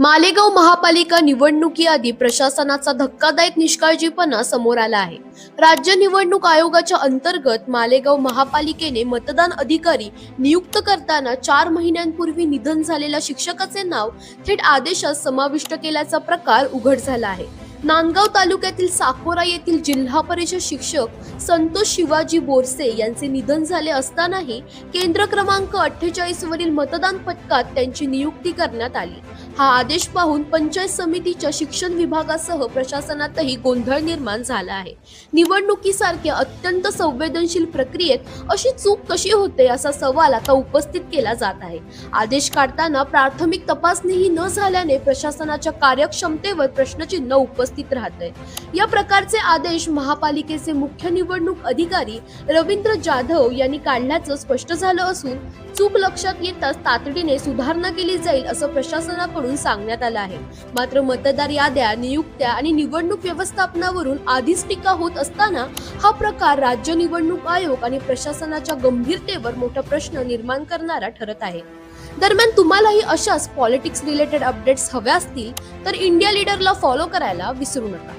मालेगाव महापालिका निवडणुकीआधी प्रशासनाचा धक्कादायक निष्काळजीपणा समोर आला आहे. राज्य निवडणूक आयोगाच्या अंतर्गत मालेगाव महापालिकेने मतदान अधिकारी नियुक्त करताना चार महिन्यांपूर्वी निधन झालेल्या शिक्षकाचे नाव थेट आदेशात समाविष्ट केल्याचा प्रकार उघड झाला आहे. नांदगाव तालुक्यातील साकोरा येथील जिल्हा परिषद शिक्षक संतोष शिवाजी बोरसे यांचे निधन झाले असतानाही केंद्र क्रमांक अठ्ठेचाळीस वरील मतदान पथकात त्यांची नियुक्ती करण्यात आली. हा आदेश पाहून पंचायत समितीच्या शिक्षण विभागासह प्रशासनातही गोंधळ निर्माण झाला आहे. निवडणुकीसारख्या अत्यंत संवेदनशील प्रक्रियेत अशी चूक कशी होते असा सवाल आता उपस्थित केला जात आहे. आदेश काढताना प्राथमिक तपासणीही न झाल्याने प्रशासनाच्या कार्यक्षमतेवर प्रश्नचिन्ह उपस्थित राहत आहे या प्रकारचे आदेश महापालिकेचे मुख्य निवडणूक अधिकारी रवींद्र जाधव यांनी काढल्याचं स्पष्ट झालं असून चूक लक्षात येताच तातडीने सुधारणा केली जाईल असं प्रशासनाकडून सांगण्यात आलं आहे. मात्र मतदार याद्या नियुक्त्या आणि निवडणूक व्यवस्थापनावरून आधीच टीका होत असताना हा प्रकार राज्य निवडणूक आयोग आणि प्रशासनाच्या गंभीरतेवर मोठा प्रश्न निर्माण करणारा ठरत आहे. दरम्यान तुम्हालाही अशाच पॉलिटिक्स रिलेटेड अपडेट्स हव्या असतील तर इंडिया लीडरला फॉलो करायला विसरू नका.